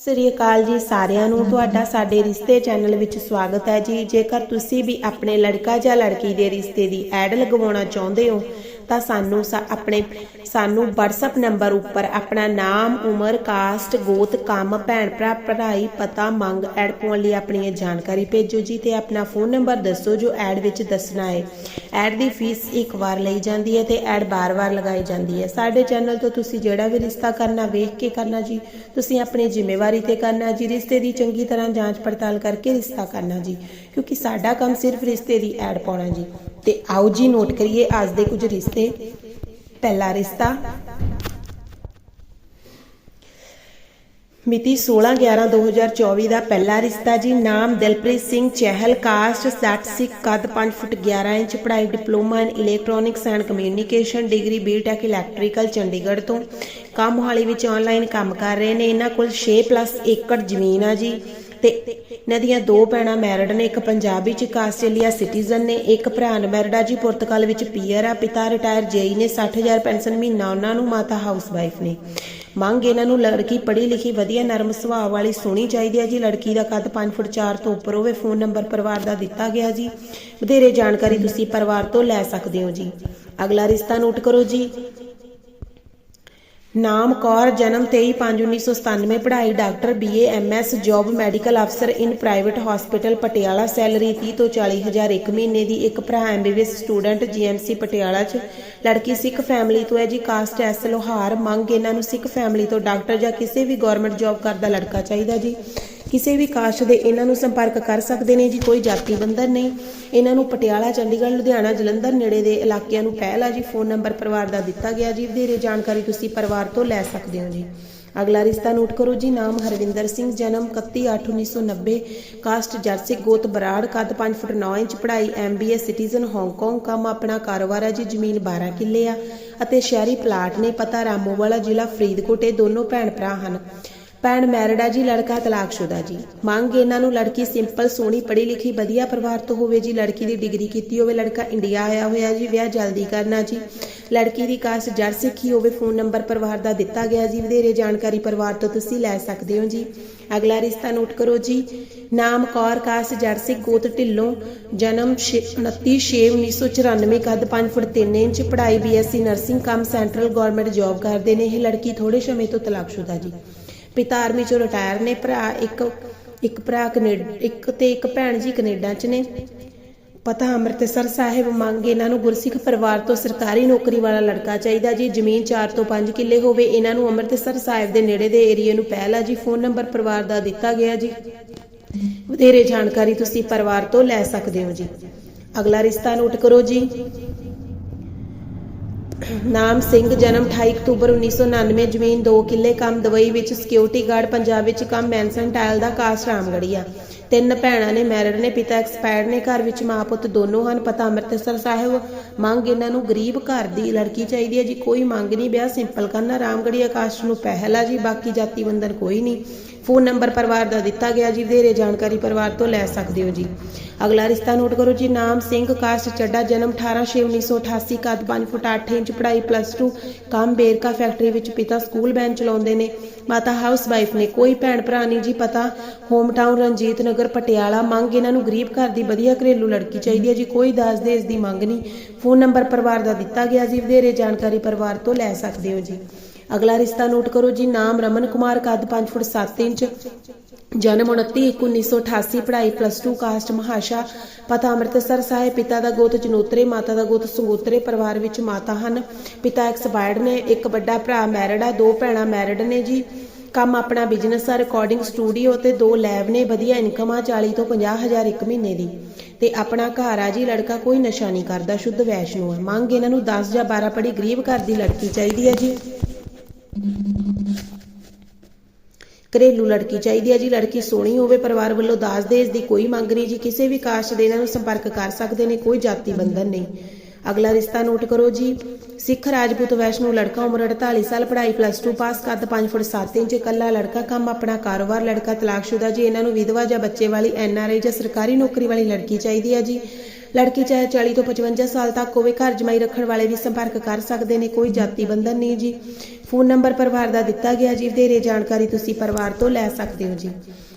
ਸ੍ਰੀ ਅਕਾਲ ਜੀ ਸਾਰਿਆਂ ਨੂੰ ਤੁਹਾਡਾ ਸਾਡੇ ਰਿਸ਼ਤੇ ਚੈਨਲ ਵਿੱਚ ਸਵਾਗਤ ਹੈ ਜੀ। ਜੇਕਰ ਤੁਸੀਂ ਵੀ ਆਪਣੇ ਲੜਕਾ ਜਾਂ ਲੜਕੀ ਦੇ ਰਿਸ਼ਤੇ ਦੀ ਐਡ ਲਗਵਾਉਣਾ ਚਾਹੁੰਦੇ ਹੋ ਤਾਂ ਸਾਨੂੰ ਸਾ- ਆਪਣੇ ਸਾਨੂੰ WhatsApp ਨੰਬਰ ਉੱਪਰ ਆਪਣਾ ਨਾਮ, ਉਮਰ ਕਾਸਟ ਗੋਤ ਕੰਮ, ਭੈਣ ਭਰਾ, ਪੜ੍ਹਾਈ, ਪਤਾ, ਮੰਗ ਐਡ ਪਾਉਣ ਲਈ ਆਪਣੀ ਇਹ ਜਾਣਕਾਰੀ ਭੇਜੋ ਜੀ ਤੇ ਆਪਣਾ ਫੋਨ ਨੰਬਰ ਦੱਸੋ ਜੋ ਐਡ ਵਿੱਚ ਦੱਸਣਾ ਹੈ। ਐਡ ਦੀ ਫੀਸ ਇੱਕ ਵਾਰ ਲਈ ਜਾਂਦੀ ਹੈ ਤੇ ਐਡ ਬਾਰ-ਬਾਰ ਲਗਾਈ ਜਾਂਦੀ ਹੈ। ਸਾਡੇ ਚੈਨਲ ਤੋਂ ਤੁਸੀਂ ਜਿਹੜਾ ਵੀ ਰਿਸ਼ਤਾ ਕਰਨਾ, ਵੇਖ ਕੇ ਕਰਨਾ ਜੀ, ਤੁਸੀਂ ਆਪਣੀ ਜ਼ਿੰਮੇਵਾਰੀ ਤੇ ਕਰਨਾ ਜੀ, ਰਿਸ਼ਤੇ ਦੀ ਚੰਗੀ ਤਰ੍ਹਾਂ ਜਾਂਚ ਪੜਤਾਲ ਕਰਕੇ ਰਿਸ਼ਤਾ ਕਰਨਾ ਜੀ, ਕਿਉਂਕਿ ਸਾਡਾ ਕੰਮ ਸਿਰਫ ਰਿਸ਼ਤੇ ਦੀ ਐਡ ਪਾਉਣਾ ਜੀ। ਤੇ ਆਓ ਜੀ ਨੋਟ ਕਰੀਏ ਅੱਜ ਦੇ ਕੁਝ ਰਿਸ਼ਤੇ। ਪਹਿਲਾ ਰਿਸ਼ਤਾ। ਮਿਤੀ 16/11/2024 ਦਾ ਪਹਿਲਾ ਰਿਸ਼ਤਾ ਜੀ, ਨਾਮ ਦਿਲਪ੍ਰੀਤ ਸਿੰਘ ਚਹਿਲ, ਕਾਸਟ 60 ਸਿੱਖ, ਕੱਦ 5 ਫੁੱਟ 11 ਇੰਚ, ਪੜ੍ਹਾਈ diploma in electronics and communication degree B Tech electrical Chandigarh ਤੋਂ। ਕੰਮ ਮੋਹਾਲੀ ਵਿੱਚ ਆਨਲਾਈਨ ਕੰਮ ਕਰ ਰਹੇ ਨੇ। ਇਹਨਾਂ ਕੋਲ 6 ਪਲੱਸ ਏਕੜ ਜ਼ਮੀਨ ਆ ਜੀ। ਤੇ ਇਹਨਾਂ ਦੀਆਂ ਦੋ ਭੈਣਾਂ ਮੈਰਿਡ ਨੇ, ਇੱਕ ਪੰਜਾਬ ਵਿੱਚ, ਇੱਕ ਆਸਟ੍ਰੇਲੀਆ ਸਿਟੀਜ਼ਨ ਨੇ, ਇੱਕ ਭਰਾ ਅਨਮੈਰਿਡ ਜੀ ਪੁਰਤਗਾਲ ਵਿੱਚ ਪੀਅਰ ਆ, ਪਿਤਾ ਰਿਟਾਇਰ ਜੇਈ ਨੇ 60000 ਪੈਨਸ਼ਨ ਮਹੀਨਾ ਉਹਨਾਂ ਨੂੰ, ਮਾਤਾ ਹਾਊਸਵਾਈਫ ਨੇ। ਮੰਗ ਇਹਨਾਂ ਨੂੰ ਲੜਕੀ ਪੜ੍ਹੀ ਲਿਖੀ, ਵਧੀਆ ਨਰਮ ਸੁਭਾਅ ਵਾਲੀ ਸੋਹਣੀ ਚਾਹੀਦੀ ਹੈ ਜੀ। ਲੜਕੀ ਦਾ ਕੱਦ 5 ਫੁੱਟ 4 ਤੋਂ ਉੱਪਰ ਹੋਵੇ, ਫੋਨ ਨੰਬਰ ਪਰਿਵਾਰ ਦਾ ਦਿੱਤਾ ਗਿਆ ਜੀ। ਵਧੇਰੇ ਜਾਣਕਾਰੀ ਤੁਸੀਂ ਪਰਿਵਾਰ ਤੋਂ ਲੈ ਸਕਦੇ ਹੋ ਜੀ। ਅਗਲਾ ਰਿਸ਼ਤਾ ਨੋਟ ਕਰੋ ਜੀ। ਨਾਮ ਕੌਰ ਜਨਮ 23/5/1997 ਪੜ੍ਹਾਈ doctor BA MS job medical ਅਫਸਰ in private hospital Patiala salary 30 ਤੋਂ 40 ਹਜ਼ਾਰ ਇੱਕ ਮਹੀਨੇ ਦੀ ਇੱਕ ਭਰਾ ਐਮਬੀਬੀਐਸ ਸਟੂਡੈਂਟ ਜੀਐਮਸੀ ਪਟਿਆਲਾ 'ਚ। ਲੜਕੀ ਸਿੱਖ ਫੈਮਿਲੀ ਤੋਂ ਹੈ ਜੀ ਕਾਸਟ ਐਸ ਲੋਹਾਰ। ਮੰਗ ਇਹਨਾਂ ਨੂੰ ਸਿੱਖ ਫੈਮਿਲੀ ਤੋਂ ਡਾਕਟਰ ਜਾਂ ਕਿਸੇ ਵੀ ਗਵਰਨਮੈਂਟ ਜੌਬ ਕਰਦਾ ਲੜਕਾ ਚਾਹੀਦਾ ਜੀ। ਕਿਸੇ ਵੀ ਕਾਸਟ ਦੇ ਇਹਨਾਂ ਨੂੰ ਸੰਪਰਕ ਕਰ ਸਕਦੇ ਨੇ ਜੀ, ਕੋਈ ਜਾਤੀ ਬੰਧਨ ਨਹੀਂ। ਇਹਨਾਂ ਨੂੰ ਪਟਿਆਲਾ, ਚੰਡੀਗੜ੍ਹ, ਲੁਧਿਆਣਾ, ਜਲੰਧਰ ਨੇੜੇ ਦੇ ਇਲਾਕਿਆਂ ਨੂੰ ਪਹਿਲ ਆ ਜੀ। ਫੋਨ ਨੰਬਰ ਪਰਿਵਾਰ ਦਾ ਦਿੱਤਾ ਗਿਆ ਜੀ। ਵਧੇਰੇ ਜਾਣਕਾਰੀ ਤੁਸੀਂ ਪਰਿਵਾਰ ਤੋਂ ਲੈ ਸਕਦੇ ਹੋ ਜੀ। ਅਗਲਾ ਰਿਸ਼ਤਾ ਨੋਟ ਕਰੋ ਜੀ। ਨਾਮ ਹਰਵਿੰਦਰ ਸਿੰਘ, ਜਨਮ 31/8/1990 ਕਾਸਟ ਜਰਸੀ ਗੋਤ ਬਰਾੜ, ਕੱਦ 5 ਫੁੱਟ 9 ਇੰਚ, ਪੜ੍ਹਾਈ ਐਮਬੀਏ ਸਿਟੀਜ਼ਨ ਹਾਂਗਕਾਂਗ ਕੰਮ ਆਪਣਾ ਕਾਰੋਬਾਰ ਹੈ ਜੀ। ਜ਼ਮੀਨ 12 ਕਿੱਲੇ ਆ ਅਤੇ ਸ਼ਹਿਰੀ ਪਲਾਟ ਨੇ ਪਤਾ ਰਾਮੋਵਾਲਾ ਜ਼ਿਲ੍ਹਾ ਫਰੀਦਕੋਟ। ਇਹ ਦੋਨੋਂ ਭੈਣ ਭਰਾ ਹਨ। ਭੈਣ ਮੈਰਿਡ ਆ ਜੀ, ਲੜਕਾ ਤਲਾਕਸ਼ੁਦਾ ਜੀ। ਮੰਗ ਇਹਨਾਂ ਨੂੰ ਲੜਕੀ ਸਿੰਪਲ, ਸੋਹਣੀ ਪੜ੍ਹੀ ਲਿਖੀ ਵਧੀਆ ਪਰਿਵਾਰ ਤੋਂ ਹੋਵੇ ਜੀ। ਲੜਕੀ ਦੀ ਡਿਗਰੀ ਕੀਤੀ ਹੋਵੇ, ਲੜਕਾ ਇੰਡੀਆ ਆਇਆ ਹੋਇਆ ਜੀ, ਵਿਆਹ ਜਲਦੀ ਕਰਨਾ ਜੀ। ਲੜਕੀ ਦੀ ਕਾਸਟ ਜੜ ਸਿੱਖੀ ਹੋਵੇ, ਫੋਨ ਨੰਬਰ ਪਰਿਵਾਰ ਦਾ ਦਿੱਤਾ ਗਿਆ ਜੀ। ਵਧੇਰੇ ਜਾਣਕਾਰੀ ਪਰਿਵਾਰ ਤੋਂ ਤੁਸੀਂ ਲੈ ਸਕਦੇ ਹੋ ਜੀ। ਅਗਲਾ ਰਿਸ਼ਤਾ ਨੋਟ ਕਰੋ ਜੀ। ਨਾਮ, ਕੌਰ, ਕਾਸਟ ਜੜ ਸਿੱਖ, ਗੋਤ ਢਿੱਲੋਂ, ਜਨਮ 29/6/1994 ਕੱਦ 5 ਫੁੱਟ 3 ਇੰਚ, ਪੜ੍ਹਾਈ ਬੀਐਸਸੀ ਨਰਸਿੰਗ ਕੰਮ ਸੈਂਟਰਲ ਗਵਰਨਮੈਂਟ ਜੌਬ ਕਰਦੇ ਨੇ। ਇਹ ਲੜਕੀ ਥੋੜੇ ਸਮੇਂ ਤੋਂ ਤਲਾਕਸ਼ੁਦਾ ਜੀ। ਪਿਤਾ ਆਰਮੀ ਚੋਂ ਰਿਟਾਇਰ ਨੇ, ਭਰਾ ਇੱਕ ਇੱਕ ਭਰਾ ਕੈਨੇਡਾ, ਇੱਕ ਤੇ ਇੱਕ ਭੈਣ ਜੀ ਕੈਨੇਡਾ 'ਚ ਨੇ। ਪਤਾ ਅੰਮ੍ਰਿਤਸਰ ਸਾਹਿਬ ਮੰਗ ਇਹਨਾਂ ਨੂੰ ਗੁਰਸਿੱਖ ਪਰਿਵਾਰ ਤੋਂ ਸਰਕਾਰੀ ਨੌਕਰੀ ਵਾਲਾ ਲੜਕਾ ਚਾਹੀਦਾ ਜੀ। ਜ਼ਮੀਨ 4 ਤੋਂ 5 ਕਿੱਲੇ ਹੋਵੇ, ਇਹਨਾਂ ਨੂੰ ਅੰਮ੍ਰਿਤਸਰ ਸਾਹਿਬ ਦੇ ਨੇੜੇ ਦੇ ਏਰੀਏ ਨੂੰ ਪਹਿਲ ਆ ਜੀ। ਫੋਨ ਨੰਬਰ ਪਰਿਵਾਰ ਦਾ ਦਿੱਤਾ ਗਿਆ ਜੀ। ਵਧੇਰੇ ਜਾਣਕਾਰੀ ਤੁਸੀਂ ਪਰਿਵਾਰ ਤੋਂ ਲੈ ਸਕਦੇ ਹੋ ਜੀ। ਅਗਲਾ ਰਿਸ਼ਤਾ ਨੋਟ ਕਰੋ ਜੀ। ਨਾਮ ਸਿੰਘ, ਜਨਮ 28 ਅਕਤੂਬਰ 1999 ਜ਼ਮੀਨ 2 ਕਿੱਲੇ, ਕੰਮ ਦਵਈ ਵਿੱਚ ਸਿਕਿਉਰਿਟੀ ਗਾਰਡ ਪੰਜਾਬ ਵਿੱਚ ਕੰਮ ਮੈਨਸਨ ਟਾਇਲ ਦਾ ਕਾਸਟ ਰਾਮਗੜੀਆ ਤਿੰਨ ਭੈਣਾਂ ਨੇ ਮੈਰਿਡ ਨੇ, ਪਿਤਾ ਐਕਸਪਾਇਰਡ ਨੇ, ਘਰ ਵਿੱਚ ਮਾਂ ਪੁੱਤ ਦੋਨੋਂ ਹਨ, ਪਤਾ ਅੰਮ੍ਰਿਤਸਰ ਸਾਹਿਬ। ਮੰਗ ਇਹਨਾਂ ਨੂੰ ਗਰੀਬ ਘਰ ਦੀ ਲੜਕੀ ਚਾਹੀਦੀ ਹੈ ਜੀ, ਕੋਈ ਮੰਗ ਨਹੀਂ, ਵਿਆਹ ਸਿੰਪਲ ਕਰਨਾ ਰਾਮਗੜੀਆ ਕਾਸਟ ਨੂੰ ਪਹਿਲ ਆ ਜੀ, ਬਾਕੀ ਜਾਤੀ ਬੰਧਨ ਕੋਈ ਨਹੀਂ। ਫੋਨ ਨੰਬਰ ਪਰਿਵਾਰ ਦਾ ਦਿੱਤਾ ਗਿਆ ਜੀ, ਵਧੇਰੇ ਜਾਣਕਾਰੀ ਪਰਿਵਾਰ ਤੋਂ ਲੈ ਸਕਦੇ ਹੋ ਜੀ। ਅਗਲਾ ਰਿਸ਼ਤਾ ਨੋਟ ਕਰੋ ਜੀ, ਨਾਮ ਸਿੰਘ ਕਾਸਟ ਚੱਡਾ ਜਨਮ 18/6/1988 ਕੱਦ 5 ਫੁੱਟ 8 ਇੰਚ, ਪੜ੍ਹਾਈ ਪਲੱਸ 2 ਕੰਮ ਬੇਰਕਾ ਫੈਕਟਰੀ ਵਿੱਚ ਪਿਤਾ ਸਕੂਲ ਵੈਨ ਚਲਾਉਂਦੇ ਨੇ। ਮਾਤਾ ਹਾਊਸ ਵਾਈਫ ਨੇ, ਕੋਈ ਭੈਣ ਭਰਾ ਨਹੀਂ ਜੀ, ਪਤਾ ਹੋਮ ਟਾਊਨ ਰਣਜੀਤ ਨਗਰ, ਪਟਿਆਲਾ, ਮੰਗ ਇਹਨਾਂ ਨੂੰ ਗਰੀਬ ਘਰ ਦੀ ਵਧੀਆ ਘਰੇਲੂ ਲੜਕੀ ਚਾਹੀਦੀ ਹੈ ਜੀ, ਕੋਈ ਦਾਜ ਦੇ ਇਸ ਦੀ ਮੰਗ ਨਹੀਂ। ਫੋਨ ਨੰਬਰ ਪਰਿਵਾਰ ਦਾ ਦਿੱਤਾ ਗਿਆ ਜੀ, ਵਧੇਰੇ ਜਾਣਕਾਰੀ ਪਰਿਵਾਰ ਤੋਂ ਲੈ ਸਕਦੇ ਹੋ ਜੀ। ਅਗਲਾ ਰਿਸ਼ਤਾ ਨੋਟ ਕਰੋ ਜੀ, ਨਾਮ ਰਮਨ ਕੁਮਾਰ, ਕੱਦ 5 ਫੁੱਟ 7 ਇੰਚ, ਜਨਮ 29/1988 ਪੜ੍ਹਾਈ ਪਲੱਸ 2 ਕਾਸਟ ਮਹਾਸ਼ਾ, ਪਤਾ ਅੰਮ੍ਰਿਤਸਰ ਸਾਹਿਬ, ਪਿਤਾ ਦਾ ਗੋਤ ਜਨੋਤਰੇ, ਮਾਤਾ ਦਾ ਗੋਤ ਸੰਗੋਤਰੇ, ਪਰਿਵਾਰ ਵਿੱਚ ਮਾਤਾ ਹਨ। ਪਿਤਾ ਐਕਸਪਾਇਰਡ ਨੇ, ਇੱਕ ਵੱਡਾ ਭਰਾ ਮੈਰਿਡ ਆ, ਦੋ ਭੈਣਾਂ ਮੈਰਿਡ ਨੇ ਜੀ। ਕੰਮ ਆਪਣਾ ਬਿਜ਼ਨਸ ਆ ਰਿਕਾਰਡਿੰਗ ਸਟੂਡੀਓ ਤੇ ਦੋ ਲੈਬ ਨੇ, ਵਧੀਆ ਇਨਕਮ ਆ 40 ਤੋਂ 50 ਹਜ਼ਾਰ ਇੱਕ ਮਹੀਨੇ ਦੀ। ਤੇ ਆਪਣਾ ਘਰ ਆ ਜੀ, ਲੜਕਾ ਕੋਈ ਨਸ਼ਾ ਨਹੀਂ ਕਰਦਾ, ਸ਼ੁੱਧ ਵੈਸ਼ਨੂ ਆ। ਮੰਗ ਇਹਨਾਂ ਨੂੰ 10 ਜਾਂ 12 ਪੜੀ ਗਰੀਬ ਘਰ ਦੀ ਲੜਕੀ ਚਾਹੀਦੀ ਹੈ ਜੀ। ਘਰੇਲੂ ਲੜਕੀ ਚਾਹੀਦੀ ਹੈ ਜੀ, ਲੜਕੀ ਸੋਹਣੀ ਹੋਵੇ, ਪਰਿਵਾਰ ਵੱਲੋਂ ਦਾਜ ਦੇਜ ਦੀ ਕੋਈ ਮੰਗ ਨਹੀਂ ਜੀ, ਕਿਸੇ ਵੀ ਕਾਸਟ ਦੇ ਇਹਨਾਂ ਨੂੰ ਸੰਪਰਕ ਕਰ ਸਕਦੇ ਨੇ, ਕੋਈ ਜਾਤੀ ਬੰਧਨ ਨਹੀਂ। ਅਗਲਾ ਰਿਸ਼ਤਾ ਨੋਟ ਕਰੋ ਜੀ। ਸਿੱਖ ਰਾਜਪੂਤ ਵੈਸ਼ਨੂ ਲੜਕਾ ਉਮਰ 48 ਸਾਲ, ਪੜ੍ਹਾਈ ਪਲੱਸ 2 ਪਾਸ ਕੱਦ 5 ਫੁੱਟ 7 ਇੰਚ, ਇਕੱਲਾ ਲੜਕਾ, ਕੰਮ ਆਪਣਾ ਕਾਰੋਬਾਰ, ਲੜਕਾ ਤਲਾਕਸ਼ੁਦਾ ਜੀ। ਇਹਨਾਂ ਨੂੰ ਵਿਧਵਾ ਜਾਂ ਬੱਚੇ ਵਾਲੀ ਐਨਆਰਆਈ ਜਾਂ ਸਰਕਾਰੀ ਨੌਕਰੀ ਵਾਲੀ ਲੜਕੀ ਚਾਹੀਦੀ ਹੈ ਜੀ। ਲੜਕੀ ਚਾਹੇ 40 ਤੋਂ 55 ਸਾਲ ਤੱਕ ਹੋਵੇ, ਘਰ ਜਮਾਈ ਰੱਖਣ ਵਾਲੇ ਵੀ ਸੰਪਰਕ ਕਰ ਸਕਦੇ ਨੇ, ਕੋਈ ਜਾਤੀ ਬੰਧਨ ਨਹੀਂ ਜੀ। ਫੋਨ ਨੰਬਰ ਪਰਿਵਾਰ ਦਾ ਦਿੱਤਾ ਗਿਆ ਜੀ। ਵਧੇਰੇ ਜਾਣਕਾਰੀ ਤੁਸੀਂ ਪਰਿਵਾਰ ਤੋਂ ਲੈ ਸਕਦੇ ਹੋ ਜੀ।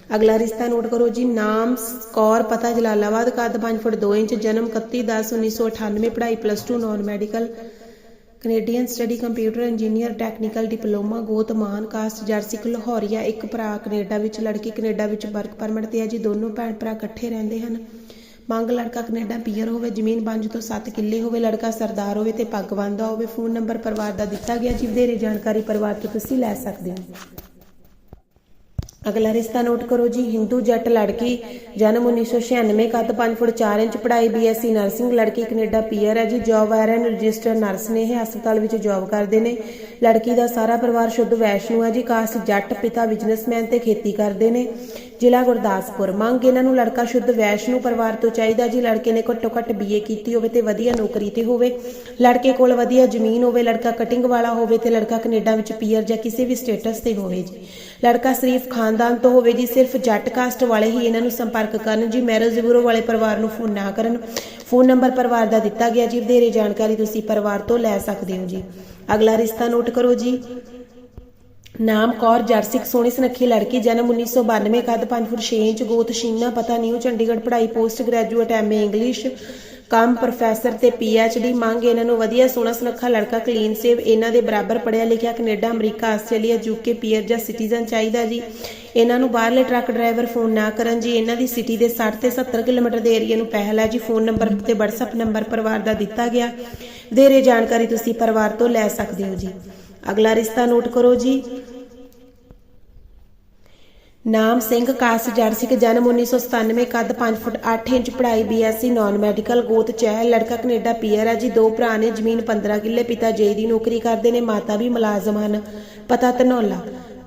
ਅਗਲਾ ਰਿਸ਼ਤਾ ਨੋਟ ਕਰੋ ਜੀ, ਨਾਮ ਕੌਰ, ਪਤਾ ਜਲਾਲਾਬਾਦ ਕੱਦ 5 ਫੁੱਟ 2 ਇੰਚ, ਜਨਮ 31 10 1998 ਪੜ੍ਹਾਈ plus 2 non medical Canadian study computer engineer technical diploma ਗੋਤਮਾਨ caste ਜਰਸਿਕ ਲਾਹੌਰੀਆ ਇੱਕ ਭਰਾ, ਕੈਨੇਡਾ ਵਿੱਚ ਲੜਕੀ, ਕੈਨੇਡਾ ਵਿੱਚ ਵਰਕ ਪਰਮਿਟ ਤੇ ਹੈ ਜੀ, ਦੋਨੋਂ ਭੈਣ ਭਰਾ ਇਕੱਠੇ ਰਹਿੰਦੇ ਹਨ। ਮੰਗ ਲੜਕਾ ਕੈਨੇਡਾ ਪੀਅਰ ਹੋਵੇ, ਜ਼ਮੀਨ 5 ਤੋਂ 7 ਕਿੱਲੇ ਹੋਵੇ, ਲੜਕਾ ਸਰਦਾਰ ਹੋਵੇ ਤੇ ਪੱਗ ਬੰਨਦਾ ਹੋਵੇ ਫੋਨ ਨੰਬਰ ਪਰਿਵਾਰ ਦਾ ਦਿੱਤਾ ਗਿਆ ਜੀ, ਵਧੇਰੇ ਜਾਣਕਾਰੀ ਪਰਿਵਾਰ ਤੋਂ ਤੁਸੀਂ ਲੈ ਸਕਦੇ ਹੋ। ਅਗਲਾ ਰਿਸ਼ਤਾ ਨੋਟ ਕਰੋ ਜੀ, ਹਿੰਦੂ ਜੱਟ ਲੜਕੀ, ਜਨਮ 1996 ਕੱਦ 5 ਫੁੱਟ 4 ਇੰਚ, ਪੜ੍ਹਾਈ ਬੀਐਸਸੀ ਨਰਸਿੰਗ, ਲੜਕੀ ਕੈਨੇਡਾ ਪੀਅਰ ਹੈ ਜੀ, ਜੌਬ ਆਇਰਨ ਰਜਿਸਟਰ ਨਰਸ ਨੇ ਇਹ ਹਸਪਤਾਲ ਵਿੱਚ ਜੌਬ ਕਰਦੇ ਨੇ। ਲੜਕੀ ਦਾ ਸਾਰਾ ਪਰਿਵਾਰ ਸ਼ੁੱਧ ਵੈਸ਼ਨੂ ਹੈ ਜੀ ਕਾਸਟ ਜੱਟ ਪਿਤਾ ਬਿਜ਼ਨਸਮੈਨ ਤੇ ਖੇਤੀ ਕਰਦੇ ਨੇ। ਜ਼ਿਲ੍ਹਾ ਗੁਰਦਾਸਪੁਰ, ਮੰਗ ਇਹਨਾਂ ਨੂੰ ਲੜਕਾ ਸ਼ੁੱਧ ਵੈਸ਼ਨੂ ਪਰਿਵਾਰ ਤੋਂ ਚਾਹੀਦਾ ਜੀ, ਲੜਕੇ ਨੇ ਘੱਟੋ ਘੱਟ ਬੀਏ ਕੀਤੀ ਹੋਵੇ ਤੇ ਵਧੀਆ ਨੌਕਰੀ ਤੇ ਹੋਵੇ। ਲੜਕੇ ਕੋਲ ਵਧੀਆ ਜ਼ਮੀਨ ਹੋਵੇ, ਲੜਕਾ ਕਟਿੰਗ ਵਾਲਾ ਹੋਵੇ ਤੇ ਲੜਕਾ ਕੈਨੇਡਾ ਵਿੱਚ ਪੀਅਰ ਜਾਂ ਕਿਸੇ ਵੀ ਸਟੇਟਸ ਤੇ ਹੋਵੇ ਜੀ। ਲੜਕਾ ਸ਼ਰੀਫ ਖਾਨ ਖਾਨਦਾਨ ਤੋਂ ਹੋਵੇ ਜੀ, ਸਿਰਫ ਜੱਟ ਕਾਸਟ ਵਾਲੇ ਹੀ ਇਹਨਾਂ ਨੂੰ ਸੰਪਰਕ ਕਰਨ। ਜੀ ਮੈਰਿਜ ਬਿਊਰੋ ਵਾਲੇ ਪਰਿਵਾਰ ਨੂੰ ਫੋਨ ਨਾ ਕਰਨ। ਫੋਨ ਨੰਬਰ ਪਰਿਵਾਰ ਦਾ ਦਿੱਤਾ ਗਿਆ ਜੀ। ਵਧੇਰੇ ਜਾਣਕਾਰੀ ਤੁਸੀਂ ਪਰਿਵਾਰ ਤੋਂ ਲੈ ਸਕਦੇ ਹੋ ਜੀ। ਅਗਲਾ ਰਿਸ਼ਤਾ ਨੋਟ ਕਰੋ ਜੀ। ਨਾਮ ਕੌਰ ਜਰਸਿਕ ਸੋਹਣੀ ਸੁਨੱਖੀ ਲੜਕੀ, ਜਨਮ 1992 ਕੱਦ 5 ਫੁੱਟ 6 ਇੰਚ, ਗੋਤ, ਸ਼ੀਨਾ, ਪਤਾ ਨਿਊ ਚੰਡੀਗੜ੍ਹ ਪੜ੍ਹਾਈ ਪੋਸਟ ਗ੍ਰੈਜੂਏਟ ਐਮਏ ਇੰਗਲਿਸ਼ ਕੰਮ ਪ੍ਰੋਫੈਸਰ ਤੇ ਡੀ ਮੰਗ ਇਹਨਾਂ ਨੂੰ ਵਧੀਆ ਸੋਹਣਾ ਸੁਨੱਖਾ ਲੜਕਾ ਕਲੀਨ ਸੇਵ ਇਹਨਾਂ ਦੇ ਬਰਾਬਰ ਪੜਿਆ ਲਿਖਿਆ, Canada, America, Australia UK PR ਜਾਂ ਸਿਟੀਜ਼ਨ ਚਾਹੀਦਾ ਜੀ। ਇਹਨਾਂ ਨੂੰ ਬਾਹਰਲੇ ਟਰੱਕ ਡਰਾਈਵਰ ਫੋਨ ਨਾ ਕਰਨ ਜੀ। ਇਹਨਾਂ ਦੀ ਸਿਟੀ ਦੇ 60 ਤੇ 70 ਕਿਲੋਮੀਟਰ ਦੇ ਏਰੀਆ ਨੂੰ ਪਹਿਲ ਹੈ ਜੀ। ਫੋਨ ਨੰਬਰ ਤੇ WhatsApp ਨੰਬਰ ਪਰਿਵਾਰ ਦਾ ਦਿੱਤਾ ਗਿਆ। ਵਧੇਰੇ ਜਾਣਕਾਰੀ ਤੁਸੀਂ ਪਰਿਵਾਰ ਤੋਂ ਲੈ ਸਕਦੇ ਹੋ ਜੀ। ਅਗਲਾ ਰਿਸ਼ਤਾ ਨੋਟ ਕਰੋ ਜੀ। ਨਾਮ ਸਿੰਘ ਕਾਸ ਜਰਸਿਕ ਜਨਮ 1997 ਕੱਦ 5 ਫੁੱਟ 8 ਇੰਚ, ਪੜ੍ਹਾਈ ਬੀਐਸਸੀ ਨਾਨ ਮੈਡੀਕਲ ਗੋਤ ਚਹਿਲ ਲੜਕਾ ਕੈਨੇਡਾ ਪੀਅਰ ਹੈ ਜੀ। ਦੋ ਭਰਾ ਨੇ ਜ਼ਮੀਨ 15 ਕਿੱਲੇ, ਪਿਤਾ ਜੇ ਦੀ ਨੌਕਰੀ ਕਰਦੇ ਨੇ, ਮਾਤਾ ਵੀ ਮੁਲਾਜ਼ਮ ਹਨ। ਪਤਾ ਧਨੌਲਾ।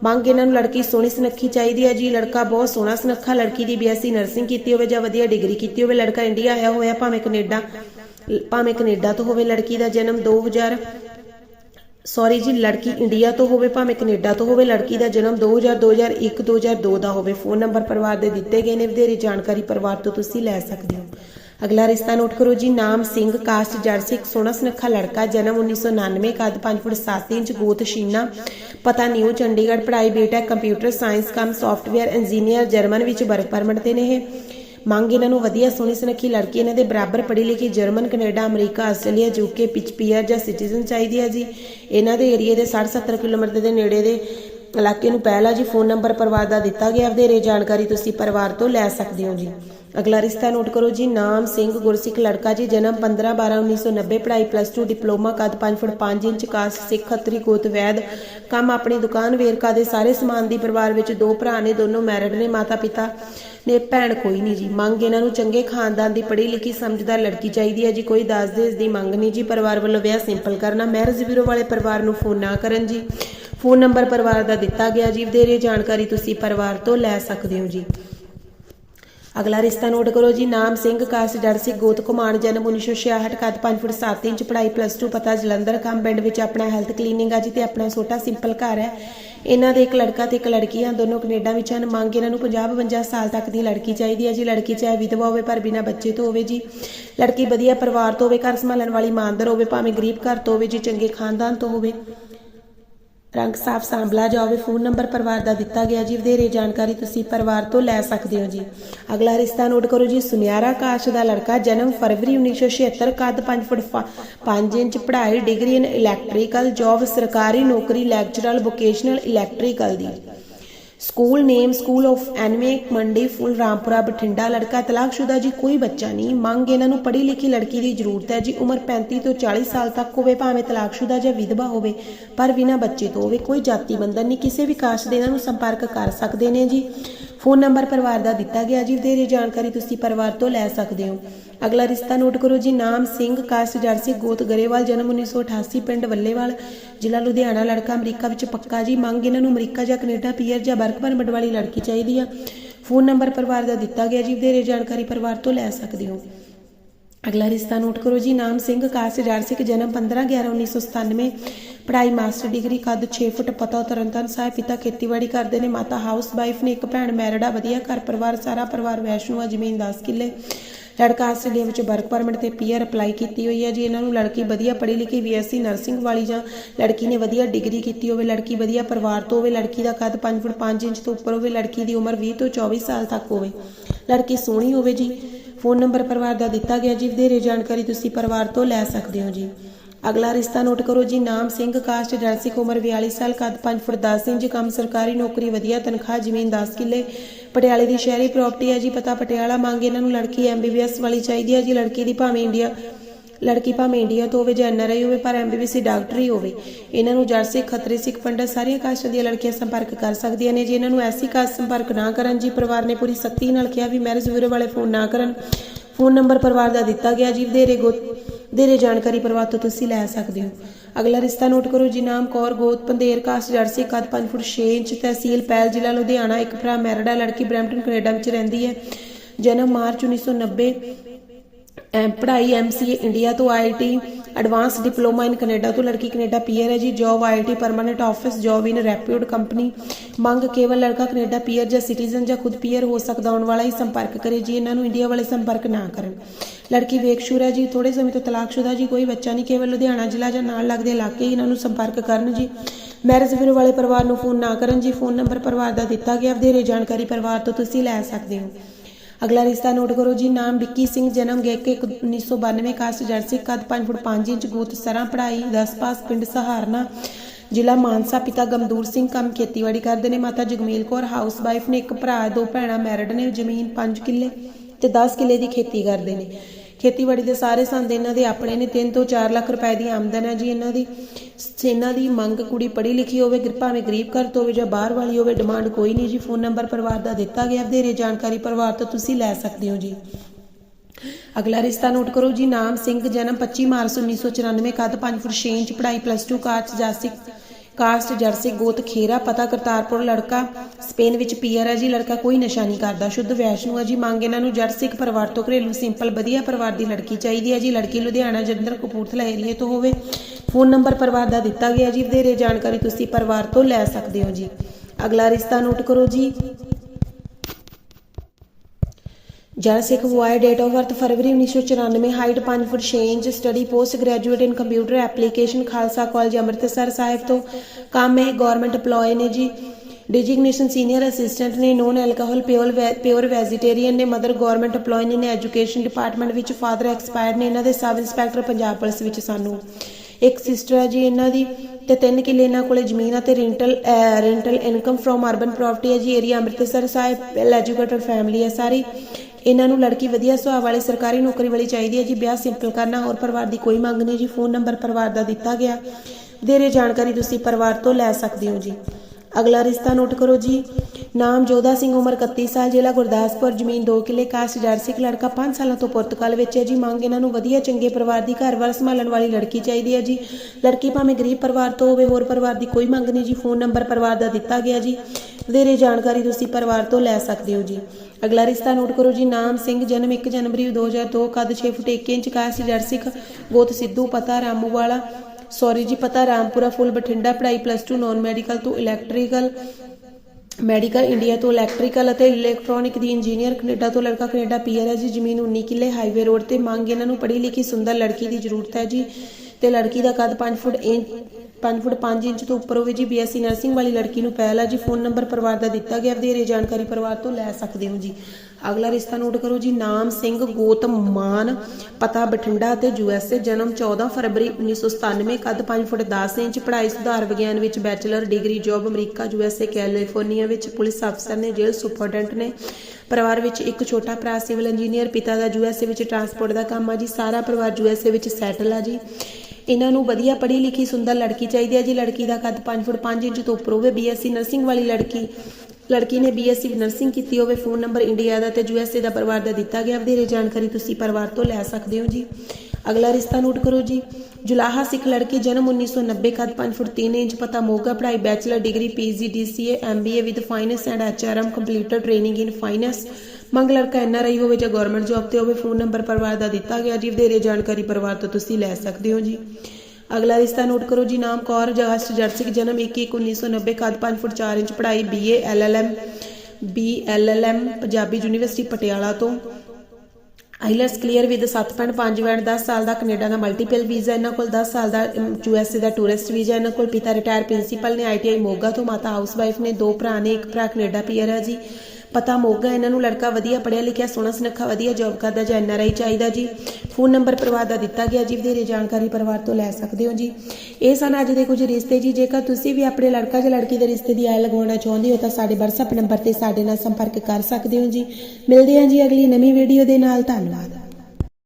ਮੰਗ ਇਹਨਾਂ ਨੂੰ ਲੜਕੀ ਸੋਹਣੀ ਸੁਨੱਖੀ ਚਾਹੀਦੀ ਹੈ ਜੀ। ਲੜਕਾ ਬਹੁਤ ਸੋਹਣਾ ਸੁਨੱਖਾ, ਲੜਕੀ ਦੀ ਬੀਐਸਸੀ ਨਰਸਿੰਗ ਕੀਤੀ ਹੋਵੇ ਜਾਂ ਵਧੀਆ ਡਿਗਰੀ ਕੀਤੀ ਹੋਵੇ। ਲੜਕਾ ਇੰਡੀਆ ਆਇਆ ਹੋਇਆ, ਭਾਵੇਂ ਕੈਨੇਡਾ ਭਾਵੇਂ ਕੈਨੇਡਾ ਤੋਂ ਹੋਵੇ, ਲੜਕੀ ਦਾ ਜਨਮ 2000 ਸੌਰੀ ਜੀ, ਲੜਕੀ ਇੰਡੀਆ ਤੋਂ ਹੋਵੇ, ਭਾਵੇਂ ਕੈਨੇਡਾ ਤੋਂ ਹੋਵੇ, ਲੜਕੀ ਦਾ ਜਨਮ 2000 2001 2002 ਦਾ ਹੋਵੇ। ਫੋਨ ਨੰਬਰ ਪਰਿਵਾਰ ਦੇ ਦਿੱਤੇ ਗਏ ਨੇ, ਵਧੇਰੇ ਜਾਣਕਾਰੀ ਪਰਿਵਾਰ ਤੋਂ ਤੁਸੀਂ ਲੈ ਸਕਦੇ ਹੋ। ਅਗਲਾ ਰਿਸ਼ਤਾ ਨੋਟ ਕਰੋ ਜੀ, ਨਾਮ ਸਿੰਘ, ਕਾਸਟ ਜਰਸੀ, ਇੱਕ ਸੋਹਣਾ ਸੁਨੱਖਾ ਲੜਕਾ, ਜਨਮ 1999 ਕੱਦ 5 ਫੁੱਟ 7 ਇੰਚ, ਗੋਤ ਸ਼ੀਨਾ, ਪਤਾ ਨਿਊ ਚੰਡੀਗੜ੍ਹ ਪੜ੍ਹਾਈ ਬੇਟਾ computer science cum software engineer German ਵਿੱਚ ਵਰਕ ਪਰਮਿਟ ਤੇ ਨੇ ਇਹ। ਮੰਗ ਇਹਨਾਂ ਨੂੰ ਵਧੀਆ ਸੋਹਣੀ ਸੁਨੱਖੀ ਲੜਕੀ ਇਹਨਾਂ ਦੇ ਬਰਾਬਰ ਪੜ੍ਹੀ ਲਿਖੀ German, Canada, America, Australia UK pitch PR ਜਾਂ ਸਿਟੀਜ਼ਨ ਚਾਹੀਦੀ ਹੈ ਜੀ। ਇਹਨਾਂ ਦੇ ਏਰੀਆ ਦੇ 60-70 ਕਿਲੋਮੀਟਰ ਦੇ ਨੇੜੇ ਦੇ ਇਲਾਕੇ ਨੂੰ ਪਹਿਲਾ ਜੀ ਫੋਨ ਨੰਬਰ ਪਰਿਵਾਰ ਦਾ ਦਿੱਤਾ ਗਿਆ। ਵਧੇਰੇ ਜਾਣਕਾਰੀ ਤੁਸੀਂ ਪਰਿਵਾਰ ਤੋਂ ਲੈ ਸਕਦੇ ਹੋ ਜੀ। ਅਗਲਾ ਰਿਸ਼ਤਾ ਨੋਟ ਕਰੋ ਜੀ, ਨਾਮ, ਸਿੰਘ, ਗੁਰਸਿੱਖ, ਲੜਕਾ ਜੀ, ਜਨਮ 15 12 1990 ਪੜ੍ਹਾਈ ਪਲੱਸ 2 ਡਿਪਲੋਮਾ, ਕੱਦ 5 ਫੁੱਟ 5 ਇੰਚ, ਕਾਸ, ਸਿੱਖ, ਖੱਤਰੀ, ਗੋਤ, ਵੈਦ, ਕੰਮ ਆਪਣੀ ਦੁਕਾਨ, ਵੇਰਕਾ ਦੇ ਸਾਰੇ ਸਮਾਨ ਦੀ ਪਰਿਵਾਰ ਵਿੱਚ ਦੋ ਭਰਾ ਨੇ, ਦੋਨੋਂ ਮੈਰਿਡ ਨੇ, ਮਾਤਾ ਪਿਤਾ ਨੇ, ਭੈਣ ਕੋਈ ਨਹੀਂ ਜੀ। ਮੰਗ ਇਹਨਾਂ ਨੂੰ ਚੰਗੇ ਖਾਨਦਾਨ ਦੀ ਪੜ੍ਹੀ ਲਿਖੀ ਸਮਝਦਾਰ ਲੜਕੀ ਚਾਹੀਦੀ ਹੈ ਜੀ। ਕੋਈ ਦੱਸ ਦੇ ਇਸ ਦੀ ਮੰਗ ਨਹੀਂ ਜੀ। ਪਰਿਵਾਰ ਵੱਲੋਂ ਵਿਆਹ ਸਿੰਪਲ ਕਰਨਾ। ਮੈਰਿਜ ਬਿਊਰੋ ਵਾਲੇ ਪਰਿਵਾਰ ਨੂੰ ਫੋਨ ਨਾ ਕਰਨ ਜੀ। ਫੋਨ ਨੰਬਰ ਪਰਿਵਾਰ ਦਾ ਦਿੱਤਾ ਗਿਆ ਜੀ। ਵਧੇਰੇ ਜਾਣਕਾਰੀ ਤੁਸੀਂ ਪਰਿਵਾਰ ਤੋਂ ਲੈ ਸਕਦੇ ਹੋ ਜੀ। ਅਗਲਾ ਰਿਸ਼ਤਾ ਨੋਟ ਕਰੋ ਜੀ, ਨਾਮ ਸਿੰਘ ਕਾਸ ਜਰਸੀ ਗੋਤ ਕੁਮਾਰ, ਜਨਮ 1966 ਕੱਦ 5 ਫੁੱਟ 7 ਇੰਚ, ਪੜ੍ਹਾਈ ਪਲੱਸ 2 ਪਤਾ ਜਲੰਧਰ ਕੰਮ ਪਿੰਡ ਵਿੱਚ ਆਪਣਾ ਹੈਲਥ ਕਲੀਨਿੰਗ ਆ ਜੀ ਤੇ ਆਪਣਾ ਛੋਟਾ ਸਿੰਪਲ ਘਰ ਹੈ। ਇਹਨਾਂ ਦੇ ਇੱਕ ਲੜਕਾ ਤੇ ਇੱਕ ਲੜਕੀ ਹਨ ਦੋਨੋਂ ਕੈਨੇਡਾ ਵਿੱਚ ਹਨ। ਮੰਗ ਇਹਨਾਂ ਨੂੰ 50 52 ਸਾਲ ਤੱਕ ਦੀ ਲੜਕੀ ਚਾਹੀਦੀ ਹੈ ਜੀ। ਲੜਕੀ ਚਾਹੇ ਵਿਧਵਾ ਹੋਵੇ ਪਰ ਬਿਨਾਂ ਬੱਚੇ ਤੋਂ ਹੋਵੇ ਜੀ। ਲੜਕੀ ਵਧੀਆ ਪਰਿਵਾਰ ਤੋਂ ਹੋਵੇ, ਘਰ ਸੰਭਾਲਣ ਵਾਲੀ ਇਮਾਨਦਾਰ ਹੋਵੇ, ਭਾਵੇਂ ਗਰੀਬ ਘਰ ਤੋਂ ਹੋਵੇ ਜੀ, ਚੰਗੇ ਖਾਨਦਾਨ ਤੋਂ ਹੋਵੇ। ਰੰਗ ਸਾਫ਼ ਸਾਂਭਲਾ ਜਾਵੇ, ਫੋਨ ਨੰਬਰ ਪਰਿਵਾਰ ਦਾ ਦਿੱਤਾ ਗਿਆ ਜੀ, ਵਧੇਰੇ ਜਾਣਕਾਰੀ ਤੁਸੀਂ ਪਰਿਵਾਰ ਤੋਂ ਲੈ ਸਕਦੇ ਹੋ ਜੀ। ਅਗਲਾ ਰਿਸ਼ਤਾ ਨੋਟ ਕਰੋ ਜੀ, ਸੁਨਿਆਰਾ ਕਾਸ਼ ਦਾ ਲੜਕਾ, ਜਨਮ ਫਰਵਰੀ 1976 ਕੱਦ 5 ਫੁੱਟ 5 ਇੰਚ, ਪੜ੍ਹਾਈ ਡਿਗਰੀ ਇਨ ਇਲੈਕਟ੍ਰੀਕਲ ਜੌਬ ਸਰਕਾਰੀ ਨੌਕਰੀ ਲੈਕਚਰਲ ਵੋਕੇਸ਼ਨਲ ਇਲੈਕਟ੍ਰੀਕਲ ਦੀ। ਸਕੂਲ ਨੇਮ ਸਕੂਲ ਆਫ ਐਨਵੇ ਮੰਡੀ ਫੁੱਲ ਰਾਮਪੁਰਾ ਬਠਿੰਡਾ ਲੜਕਾ ਤਲਾਕਸ਼ੁਦਾ ਜੀ ਕੋਈ ਬੱਚਾ ਨਹੀਂ ਮੰਗ ਇਹਨਾਂ ਨੂੰ ਪੜ੍ਹੀ ਲਿਖੀ ਲੜਕੀ ਦੀ ਜ਼ਰੂਰਤ ਹੈ ਜੀ ਉਮਰ 35 ਤੋਂ 40 ਸਾਲ ਤੱਕ ਹੋਵੇ ਭਾਵੇਂ ਤਲਾਕਸ਼ੁਦਾ ਜਾਂ ਵਿਧਵਾ ਹੋਵੇ ਪਰ ਬਿਨਾਂ ਬੱਚੇ ਤੋਂ ਹੋਵੇ ਕੋਈ ਜਾਤੀ ਬੰਧਨ ਨਹੀਂ ਕਿਸੇ ਵੀ ਕਾਸਟ ਦੇ ਇਹਨਾਂ ਨੂੰ ਸੰਪਰਕ ਕਰ ਸਕਦੇ ਨੇ ਜੀ ਫੋਨ ਨੰਬਰ ਪਰਿਵਾਰ ਦਾ ਦਿੱਤਾ ਗਿਆ ਜੀ, ਵਧੇਰੇ ਜਾਣਕਾਰੀ ਤੁਸੀਂ ਪਰਿਵਾਰ ਤੋਂ ਲੈ ਸਕਦੇ ਹੋ। ਅਗਲਾ ਰਿਸ਼ਤਾ ਨੋਟ ਕਰੋ ਜੀ, ਨਾਮ ਸਿੰਘ, ਕਾਸਟ ਜਰਸੀ ਗੋਤ ਗਰੇਵਾਲ, ਜਨਮ 1988 ਪਿੰਡ ਵੱਲੇਵਾਲ, ਜ਼ਿਲ੍ਹਾ ਲੁਧਿਆਣਾ, ਲੜਕਾ ਅਮਰੀਕਾ ਵਿੱਚ ਪੱਕਾ ਜੀ। ਮੰਗ ਇਹਨਾਂ ਨੂੰ ਅਮਰੀਕਾ ਜਾਂ ਕੈਨੇਡਾ, ਪੀਅਰ ਜਾਂ ਵਰਕ ਪਰਮਿਟ ਵਾਲੀ ਲੜਕੀ ਚਾਹੀਦੀ ਆ। ਫੋਨ ਨੰਬਰ ਪਰਿਵਾਰ ਦਾ ਦਿੱਤਾ ਗਿਆ ਜੀ, ਵਧੇਰੇ ਜਾਣਕਾਰੀ ਪਰਿਵਾਰ ਤੋਂ ਲੈ ਸਕਦੇ ਹੋ। ਅਗਲਾ ਰਿਸ਼ਤਾ ਨੋਟ ਕਰੋ ਜੀ, ਨਾਮ ਸਿੰਘ ਕਾਸ ਜਰਸਿਕ ਜਨਮ 15 11 1997 ਪੜ੍ਹਾਈ ਮਾਸਟਰ ਡਿਗਰੀ ਕੱਦ 6 ਫੁੱਟ ਪਤਾ ਤਰਨਤਨ ਸਾਹਿਬ ਪਿਤਾ ਖੇਤੀਬਾੜੀ ਕਰਦੇ ਨੇ, ਮਾਤਾ ਹਾਊਸ ਵਾਈਫ ਨੇ, ਇੱਕ ਭੈਣ ਮੈਰਿਡ ਆ ਵਧੀਆ ਘਰ ਪਰਿਵਾਰ, ਸਾਰਾ ਪਰਿਵਾਰ ਵੈਸ਼ਨੂ ਆ ਜ਼ਮੀਨ 10 ਕਿੱਲੇ। ਲੜਕਾ ਆਸਟ੍ਰੇਲੀਆ ਵਿੱਚ ਵਰਕ ਪਰਮਿਟ ਤੇ ਪੀਆਰ ਅਪਲਾਈ ਕੀਤੀ ਹੋਈ ਹੈ ਜੀ, ਇਹਨਾਂ ਨੂੰ ਲੜਕੀ ਵਧੀਆ ਪੜ੍ਹੀ ਲਿਖੀ ਬੀਐਸਸੀ ਨਰਸਿੰਗ ਵਾਲੀ ਜਾਂ ਲੜਕੀ ਨੇ ਵਧੀਆ ਡਿਗਰੀ ਕੀਤੀ ਹੋਵੇ, ਲੜਕੀ ਵਧੀਆ ਪਰਿਵਾਰ ਤੋਂ ਹੋਵੇ, ਲੜਕੀ ਦਾ ਕੱਦ 5 ਫੁੱਟ 5 ਇੰਚ ਤੋਂ ਉੱਪਰ ਹੋਵੇ, ਲੜਕੀ ਦੀ ਉਮਰ 20 ਤੋਂ 24 ਸਾਲ ਤੱਕ ਹੋਵੇ। ਲੜਕੀ ਸੋਹਣੀ ਹੋਵੇ ਜੀ ਫੋਨ ਨੰਬਰ ਪਰਿਵਾਰ ਦਾ ਦਿੱਤਾ ਗਿਆ ਜੀ, ਵਧੇਰੇ ਜਾਣਕਾਰੀ ਤੁਸੀਂ ਪਰਿਵਾਰ ਤੋਂ ਲੈ ਸਕਦੇ ਹੋ ਜੀ। ਅਗਲਾ ਰਿਸ਼ਤਾ ਨੋਟ ਕਰੋ ਜੀ, ਨਾਮ ਸਿੰਘ, ਕਾਸਟ ਜਰਸਿਕ ਉਮਰ 42 ਸਾਲ, ਕੱਦ 5 ਫੁੱਟ 10 ਇੰਚ, ਕੰਮ ਸਰਕਾਰੀ ਨੌਕਰੀ ਵਧੀਆ, ਤਨਖਾਹ ਜ਼ਮੀਨ 10 ਕਿੱਲੇ। ਪਟਿਆਲੇ ਦੀ ਸ਼ਹਿਰੀ ਪ੍ਰਾਪਰਟੀ ਹੈ ਜੀ, ਪਤਾ ਪਟਿਆਲਾ ਮੰਗ ਇਹਨਾਂ ਨੂੰ ਲੜਕੀ ਐਮਬੀਬੀਐਸ ਵਾਲੀ ਚਾਹੀਦੀ ਹੈ ਜੀ, ਲੜਕੀ ਦੀ ਭਾਵੇਂ ਇੰਡੀਆ ਲੜਕੀ ਭਾਵੇਂ ਇੰਡੀਆ ਤੋਂ ਹੋਵੇ ਜਾਂ ਐਨਆਰਆਈ ਹੋਵੇ, ਪਰ ਐਮਬੀਬੀਸੀ ਡਾਕਟਰ ਹੀ ਹੋਵੇ। ਇਹਨਾਂ ਨੂੰ ਜਰਸਿਕ ਖੱਤਰੀ ਸਿੱਖ ਪੰਡਤ ਸਾਰੀਆਂ ਕਾਸ਼ਟਾਂ ਦੀਆਂ ਲੜਕੀਆਂ ਸੰਪਰਕ ਕਰ ਸਕਦੀਆਂ ਨੇ। ਜੀ ਇਹਨਾਂ ਨੂੰ ਐਸੀ ਕਾਸਟ ਸੰਪਰਕ ਨਾ ਕਰਨ ਜੀ, ਪਰਿਵਾਰ ਨੇ ਪੂਰੀ ਸਖਤੀ ਨਾਲ ਕਿਹਾ ਵੀ ਮੈਰਿਜ ਬਿਊਰੋ ਵਾਲੇ ਫੋਨ ਨਾ ਕਰਨ। ਫੋਨ ਨੰਬਰ ਪਰਿਵਾਰ ਦਾ ਦਿੱਤਾ ਗਿਆ ਜੀ, ਵਧੇਰੇ ਗੋ ਵਧੇਰੇ ਜਾਣਕਾਰੀ ਪਰਿਵਾਰ ਤੋਂ ਤੁਸੀਂ ਲੈ ਸਕਦੇ ਹੋ। ਅਗਲਾ ਰਿਸ਼ਤਾ ਨੋਟ ਕਰੋ। ਜੀਨਾਮ ਕੌਰ, ਗੋਤ ਪੰਦੇਰ ਕਾਸਟ, ਜਰਸੀ, ਕੱਦ 5 ਫੁੱਟ 6 ਇੰਚ, ਤਹਿਸੀਲ ਪੈਲ, ਜ਼ਿਲ੍ਹਾ ਲੁਧਿਆਣਾ। ਇੱਕ ਭਰਾ ਮੈਰਿਡ, ਲੜਕੀ ਬਰੈਂਪਟਨ, ਕੈਨੇਡਾ ਵਿੱਚ ਰਹਿੰਦੀ ਹੈ। ਜਨਮ ਮਾਰਚ 1990 ਐਮ ਪੜ੍ਹਾਈ ਐਮਸੀਏ ਇੰਡੀਆ ਤੋਂ IT advance diploma in Canada ਤੋਂ ਲੜਕੀ ਕੈਨੇਡਾ ਪੀਅਰ ਹੈ ਜੀ, job IT permanent office, job in reputed company. ਮੰਗ ਕੇਵਲ ਲੜਕਾ ਕੈਨੇਡਾ ਪੀਅਰ ਜਾਂ ਸਿਟੀਜ਼ਨ ਜਾਂ ਖੁਦ ਪੀਅਰ ਹੋ ਸਕਦਾ, ਆਉਣ ਵਾਲਾ ਹੀ ਸੰਪਰਕ ਕਰੇ ਜੀ ਇਹਨਾਂ ਨੂੰ ਇੰਡੀਆ ਵਾਲੇ ਸੰਪਰਕ ਨਾ ਕਰਨ। ਲੜਕੀ ਵੇਖਸ਼ੂਰ ਹੈ ਜੀ ਥੋੜੇ ਸਮੇਂ ਤੋਂ ਤਲਾਕਸ਼ੁਦਾ ਜੀ, ਕੋਈ ਬੱਚਾ ਨਹੀਂ, ਕੇਵਲ ਲੁਧਿਆਣਾ ਜ਼ਿਲ੍ਹਾ ਜਾਂ ਨਾਲ ਲੱਗਦੇ ਇਲਾਕੇ ਹੀ ਇਹਨਾਂ ਨੂੰ ਸੰਪਰਕ ਕਰਨ ਜੀ। ਮੈਰਿਜ ਬਿਊਰੋ ਵਾਲੇ ਪਰਿਵਾਰ ਨੂੰ ਫੋਨ ਨਾ ਕਰਨ ਜੀ, ਫੋਨ ਨੰਬਰ ਪਰਿਵਾਰ ਦਾ ਦਿੱਤਾ ਗਿਆ, ਵਧੇਰੇ ਜਾਣਕਾਰੀ ਪਰਿਵਾਰ ਤੋਂ ਤੁਸੀਂ ਲੈ ਸਕਦੇ ਹੋ। ਅਗਲਾ ਰਿਸ਼ਤਾ ਨੋਟ ਕਰੋ ਜੀ, ਨਾਮ ਵਿੱਕੀ ਸਿੰਘ, ਜਨਮ ਗਏ ਕਿ 1992 ਕਾਸਟ ਜਰਸੀ ਕੱਦ 5 ਫੁੱਟ 5 ਇੰਚ, ਗੋਤ ਸਰਾਂ ਪੜ੍ਹਾਈ 10 ਪਾਸ ਪਿੰਡ ਸਹਾਰਨਾ, ਜ਼ਿਲ੍ਹਾ ਮਾਨਸਾ, ਪਿਤਾ ਗਮਦੂਰ ਸਿੰਘ ਕੰਮ ਖੇਤੀਬਾੜੀ ਕਰਦੇ ਨੇ, ਮਾਤਾ ਜਗਮੇਲ ਕੌਰ ਹਾਊਸ ਵਾਈਫ ਨੇ ਇੱਕ ਭਰਾ, ਦੋ ਭੈਣਾਂ ਮੈਰਿਡ ਨੇ, ਜ਼ਮੀਨ 5 ਕਿੱਲੇ ਤੇ 10 ਕਿੱਲੇ ਦੀ ਖੇਤੀ ਕਰਦੇ ਨੇ। ਖੇਤੀਬਾੜੀ ਦੇ ਸਾਰੇ ਸੰਦ ਇਹਨਾਂ ਦੇ ਆਪਣੇ ਨੇ 3 ਤੋਂ 4 ਲੱਖ ਰੁਪਏ ਦੀ ਆਮਦਨ ਹੈ ਜੀ ਇਹਨਾਂ ਦੀ। ਇਹਨਾਂ ਦੀ ਮੰਗ ਕੁੜੀ ਪੜ੍ਹੀ ਲਿਖੀ ਹੋਵੇ ਗਰ- ਭਾਵੇਂ ਗਰੀਬ ਘਰ ਤੋਂ ਹੋਵੇ ਜਾਂ ਬਾਹਰ ਵਾਲੀ ਹੋਵੇ ਡਿਮਾਂਡ ਕੋਈ ਨਹੀਂ ਜੀ। ਫੋਨ ਨੰਬਰ ਪਰਿਵਾਰ ਦਾ ਦਿੱਤਾ ਗਿਆ, ਵਧੇਰੇ ਜਾਣਕਾਰੀ ਪਰਿਵਾਰ ਤੋਂ ਤੁਸੀਂ ਲੈ ਸਕਦੇ ਹੋ ਜੀ। ਅਗਲਾ ਰਿਸ਼ਤਾ ਨੋਟ ਕਰੋ ਜੀ, ਨਾਮ ਸਿੰਘ, ਜਨਮ 25 ਮਾਰਚ 1994 ਕੱਦ 5 ਫੁੱਟ 6 ਇੰਚ, ਪੜ੍ਹਾਈ ਪਲੱਸ 2 ਕਾਸਟ ਜਾਸਿਕ ਕਾਸਟ ਜਰਸੀ ਗੋਤ ਖੇਰਾ, ਪਤਾ ਕਰਤਾਰਪੁਰ ਲੜਕਾ, ਸਪੇਨ ਵਿੱਚ ਪੀਆਰ ਹੈ ਜੀ, ਲੜਕਾ ਕੋਈ ਨਸ਼ਾ ਨਹੀਂ ਕਰਦਾ, ਸ਼ੁੱਧ ਵੈਸ਼ਨੂ ਹੈ ਜੀ, ਮੰਗ ਇਹਨਾਂ ਨੂੰ ਜਰਸਿਕ ਪਰਿਵਾਰ ਤੋਂ ਘਰੇਲੂ, ਸਿੰਪਲ, ਵਧੀਆ ਪਰਿਵਾਰ ਦੀ ਲੜਕੀ ਚਾਹੀਦੀ ਹੈ ਜੀ, ਲੜਕੀ ਲੁਧਿਆਣਾ ਜਲੰਧਰ ਕਪੂਰਥਲਾ ਏਰੀਏ ਤੋਂ ਹੋਵੇ। ਫੋਨ ਨੰਬਰ ਪਰਿਵਾਰ ਦਾ ਦਿੱਤਾ ਗਿਆ ਜੀ, ਵਧੇਰੇ ਜਾਣਕਾਰੀ ਤੁਸੀਂ ਪਰਿਵਾਰ ਤੋਂ ਲੈ ਸਕਦੇ ਹੋ ਜੀ। ਅਗਲਾ ਰਿਸ਼ਤਾ ਨੋਟ ਕਰੋ ਜੀ। ਜਨ Sikh boy date of birth February 1994 height 5 foot 6 inch, study post graduate in computer application, Khalsa college Amritsar Sahib ਤੋਂ ਕੰਮ ਹੈ ਗਵਰਨਮੈਂਟ EMPLOYE ਨੇ ਜੀ। ਡਿਜਿਗਨੇਸ਼ਨ ਸੀਨੀਅਰ ਅਸਿਸਟੈਂਟ ਨੇ non alcohol pure pure vegetarian ਨੇ ਮਦਰ ਗਵਰਨਮੈਂਟ EMPLOYE ਨੇ education department ਵਿੱਚ father expired ਨੇ, ਇਹਨਾਂ ਦੇ ਸਬ ਇੰਸਪੈਕਟਰ ਪੰਜਾਬ ਪੁਲਿਸ ਵਿੱਚ ਸਾਨੂੰ। ਇੱਕ ਸਿਸਟਰ ਹੈ ਜੀ ਇਹਨਾਂ ਦੀ ਤੇ ਤਿੰਨ ਕਿੱਲੇ ਇਹਨਾਂ ਕੋਲੇ ਜ਼ਮੀਨ ਅਤੇ ਤੇ rental rental income from urban property ਹੈ ਜੀ area Amritsar Sahib well educated family ਹੈ ਸਾਰੀ। ਇਹਨਾਂ ਨੂੰ ਲੜਕੀ ਵਧੀਆ ਸੁਭਾਅ ਵਾਲੀ ਸਰਕਾਰੀ ਨੌਕਰੀ ਵਾਲੀ ਚਾਹੀਦੀ ਹੈ ਜੀ, ਵਿਆਹ ਸਿੰਪਲ ਕਰਨਾ, ਹੋਰ ਪਰਿਵਾਰ ਦੀ ਕੋਈ ਮੰਗ ਨਹੀਂ ਜੀ ਫੋਨ ਨੰਬਰ ਪਰਿਵਾਰ ਦਾ ਦਿੱਤਾ ਗਿਆ। ਵਧੇਰੇ ਜਾਣਕਾਰੀ ਤੁਸੀਂ ਪਰਿਵਾਰ ਤੋਂ ਲੈ ਸਕਦੇ ਹੋ ਜੀ। ਅਗਲਾ ਰਿਸ਼ਤਾ ਨੋਟ ਕਰੋ ਜੀ। ਨਾਮ ਜੋਧਾ ਸਿੰਘ, ਉਮਰ 31 ਸਾਲ, ਜ਼ਿਲ੍ਹਾ ਗੁਰਦਾਸਪੁਰ, ਜ਼ਮੀਨ 2 ਕਿੱਲੇ ਕਾਸਟ ਜਰਸਿਕ ਲੜਕਾ 5 ਸਾਲਾਂ ਤੋਂ ਪੁਰਤਗਾਲ ਵਿੱਚ ਹੈ। ਜੀ, ਮੰਗ ਇਹਨਾਂ ਨੂੰ ਵਧੀਆ, ਚੰਗੇ ਪਰਿਵਾਰ ਦੀ ਘਰ-ਬਾਰ ਸੰਭਾਲਣ ਵਾਲੀ ਲੜਕੀ ਚਾਹੀਦੀ ਹੈ ਜੀ। ਲੜਕੀ ਭਾਵੇਂ ਗਰੀਬ ਪਰਿਵਾਰ ਤੋਂ ਹੋਵੇ, ਹੋਰ ਪਰਿਵਾਰ ਦੀ ਕੋਈ ਮੰਗ ਨਹੀਂ ਜੀ। ਫੋਨ ਨੰਬਰ ਪਰਿਵਾਰ ਦਾ ਦਿੱਤਾ ਗਿਆ ਜੀ। ਵਧੇਰੇ ਜਾਣਕਾਰੀ ਤੁਸੀਂ ਪਰਿਵਾਰ ਤੋਂ ਲੈ ਸਕਦੇ ਹੋ ਜੀ। ਅਗਲਾ ਰਿਸ਼ਤਾ ਨੋਟ ਕਰੋ ਜੀ। ਨਾਮ ਸਿੰਘ, ਜਨਮ 1 ਜਨਵਰੀ 2002 ਕੱਦ 6 ਫੁੱਟ 1 ਇੰਚ ਕਾਸਟ ਜਰਸਿਕ ਗੋਤ ਸਿੱਧੂ, ਪਤਾ ਰਾਮੂਵਾਲਾ। ਸੌਰੀ ਜੀ, ਪਤਾ ਰਾਮਪੁਰਾ, ਫੁੱਲ ਬਠਿੰਡਾ, ਪੜ੍ਹਾਈ ਪਲੱਸ 2 ਨਾਨ ਮੈਡੀਕਲ ਤੋਂ ਇਲੈਕਟ੍ਰੀਕਲ ਮੈਡੀਕਲ ਇੰਡੀਆ ਤੋਂ ਇਲੈਕਟ੍ਰੀਕਲ ਅਤੇ ਇਲੈਕਟ੍ਰੋਨਿਕ ਦੀ ਇੰਜੀਨੀਅਰ ਕੈਨੇਡਾ ਤੋਂ ਲੜਕਾ ਕੈਨੇਡਾ ਪੀਆਰ ਹੈ ਜੀ। ਜ਼ਮੀਨ 19 ਕਿੱਲੇ ਹਾਈਵੇ ਰੋਡ ਤੇ ਮੰਗ ਇਹਨਾਂ ਨੂੰ ਪੜ੍ਹੀ ਲਿਖੀ ਸੁੰਦਰ ਲੜਕੀ ਦੀ ਜ਼ਰੂਰਤ ਹੈ ਜੀ। ਤੇ ਲੜਕੀ ਦਾ ਕੱਦ 5 ਫੁੱਟ ਇੰਚ 5 ਫੁੱਟ 5 ਇੰਚ ਤੋਂ ਉੱਪਰ ਹੋਵੇ ਜੀ। ਬੀਐਸਸੀ ਨਰਸਿੰਗ ਵਾਲੀ ਲੜਕੀ ਨੂੰ ਪਹਿਲਾ ਜੀ। ਫੋਨ ਨੰਬਰ ਪਰਿਵਾਰ ਦਾ ਦਿੱਤਾ ਗਿਆ। ਵਧੇਰੇ ਜਾਣਕਾਰੀ ਪਰਿਵਾਰ ਤੋਂ ਲੈ ਸਕਦੇ ਹੋ ਜੀ। ਅਗਲਾ ਰਿਸ਼ਤਾ ਨੋਟ ਕਰੋ ਜੀ, ਨਾਮ ਸਿੰਘ ਗੋਤਮ ਮਾਨ, ਪਤਾ ਬਠਿੰਡਾ ਤੇ ਯੂਐਸਏ ਜਨਮ 14 ਫਰਵਰੀ 1997 ਕੱਦ 5 ਫੁੱਟ 10 ਇੰਚ, ਪੜ੍ਹਾਈ ਸੁਧਾਰ ਵਿਗਿਆਨ ਵਿੱਚ bachelor, degree job America USA California ਵਿੱਚ ਪੁਲਿਸ ਅਫਸਰ ਨੇ, ਜੇਲ੍ਹ ਸੁਪਰਡੈਂਟ ਨੇ। ਪਰਿਵਾਰ ਵਿੱਚ ਇੱਕ ਛੋਟਾ ਭਰਾ, ਸਿਵਲ ਇੰਜੀਨੀਅਰ, ਪਿਤਾ ਦਾ ਯੂਐਸਏ ਵਿੱਚ ਟਰਾਂਸਪੋਰਟ ਦਾ ਕੰਮ ਆ ਜੀ, ਸਾਰਾ ਪਰਿਵਾਰ ਯੂਐਸਏ ਵਿੱਚ ਸੈਟਲ ਆ ਜੀ। ਇਹਨਾਂ ਨੂੰ ਵਧੀਆ ਪੜ੍ਹੀ ਲਿਖੀ ਸੁੰਦਰ ਲੜਕੀ ਚਾਹੀਦੀ ਹੈ ਜੀ, ਲੜਕੀ ਦਾ ਕੱਦ 5 ਫੁੱਟ 5 ਇੰਚ ਤੋਂ ਉੱਪਰ ਹੋਵੇ ਬੀਐਸਸੀ ਨਰਸਿੰਗ ਵਾਲੀ ਲੜਕੀ। ਲੜਕੀ ਨੇ ਬੀਐਸਸੀ ਨਰਸਿੰਗ ਕੀਤੀ ਹੋਵੇ ਫੋਨ ਨੰਬਰ ਇੰਡੀਆ ਦਾ ਤੇ ਯੂਐਸਏ ਦਾ ਪਰਿਵਾਰ ਦਾ ਦਿੱਤਾ ਗਿਆ। ਵਧੇਰੇ ਜਾਣਕਾਰੀ ਤੁਸੀਂ ਪਰਿਵਾਰ ਤੋਂ ਲੈ ਸਕਦੇ ਹੋ ਜੀ। ਅਗਲਾ ਰਿਸ਼ਤਾ ਨੋਟ ਕਰੋ ਜੀ। ਜੁਲਾਹਾ ਸਿੱਖ ਲੜਕੀ, ਜਨਮ 1990 ਕੱਦ 5 ਫੁੱਟ 3 ਇੰਚ, ਪਤਾ ਮੋਗਾ, ਪੜ੍ਹਾਈ bachelor degree PG DCA MBA with finance and HRM completed training in finance ਮੰਗ ਲੜਕਾ ਐਨਆਰਆਈ ਹੋਵੇ ਜਾਂ ਗਵਰਨਮੈਂਟ ਜੌਬ ਤੇ ਹੋਵੇ ਫੋਨ ਨੰਬਰ ਪਰਿਵਾਰ ਦਾ ਦਿੱਤਾ ਗਿਆ ਜੀ। ਵਧੇਰੇ ਜਾਣਕਾਰੀ ਪਰਿਵਾਰ ਤੋਂ ਤੁਸੀਂ ਲੈ ਸਕਦੇ ਹੋ ਜੀ। ਅਗਲਾ ਰਿਸ਼ਤਾ ਨੋਟ ਕਰੋ ਜੀ, ਨਾਮ ਕੌਰ ਜਗਸਟ ਜਰਸਿਕ ਜਨਮ 21/1990 ਕੱਦ 5 ਫੁੱਟ 4 ਇੰਚ, ਪੜ੍ਹਾਈ BA LLM BLLM Punjabi university Patiala ਤੋਂ। ਆਈਲੈਟਸ ਕਲੀਅਰ ਵਿਦ 7.5 ਬੈਂਡ 10 ਸਾਲ ਦਾ ਕੈਨੇਡਾ ਦਾ ਮਲਟੀਪਲ ਵੀਜ਼ਾ, ਇਹਨਾਂ ਕੋਲ 10 ਸਾਲ ਦਾ ਯੂਐਸਏ ਦਾ ਟੂਰਿਸਟ ਵੀਜ਼ਾ, ਇਹਨਾਂ ਕੋਲ ਪਿਤਾ ਰਿਟਾਇਰ ਪ੍ਰਿੰਸੀਪਲ ਨੇ ਆਈਟੀਆਈ ਮੋਗਾ ਤੋਂ, ਮਾਤਾ ਹਾਊਸਵਾਈਫ ਨੇ, ਦੋ ਭਰਾ ਨੇ, ਇੱਕ ਭਰਾ ਕੈਨੇਡਾ ਪੀਅਰ ਹੈ ਜੀ। ਪਤਾ ਮੋਗਾ, ਇਹਨਾਂ ਨੂੰ ਲੜਕਾ ਵਧੀਆ ਪੜਿਆ ਲਿਖਿਆ, ਸੋਹਣਾ ਸੁਨੱਖਾ, ਵਧੀਆ ਜੌਬ ਕਰਦਾ, ਜਾਂ ਐਨਆਰਆਈ ਚਾਹੀਦਾ ਜੀ। ਫੋਨ ਨੰਬਰ ਪਰਿਵਾਰ ਦਾ ਦਿੱਤਾ ਗਿਆ ਜੀ, ਵਧੇਰੇ ਜਾਣਕਾਰੀ ਪਰਿਵਾਰ ਤੋਂ ਲੈ ਸਕਦੇ ਹੋ ਜੀ। ਇਹ ਸਨ ਅੱਜ ਦੇ ਕੁਝ ਰਿਸ਼ਤੇ ਜੀ, ਜੇਕਰ ਤੁਸੀਂ ਵੀ ਆਪਣੇ ਲੜਕਾ ਜਾਂ ਲੜਕੀ ਦੇ ਰਿਸ਼ਤੇ ਦੀ ਆਇ ਲਗਾਉਣਾ ਚਾਹੁੰਦੇ ਹੋ, ਤਾਂ ਸਾਡੇ WhatsApp ਨੰਬਰ ਤੇ ਸਾਡੇ ਨਾਲ ਸੰਪਰਕ ਕਰ ਸਕਦੇ ਹੋ ਜੀ। ਮਿਲਦੇ ਹਾਂ ਜੀ ਅਗਲੀ ਨਵੀਂ ਵੀਡੀਓ ਦੇ ਨਾਲ, ਧੰਨਵਾਦ।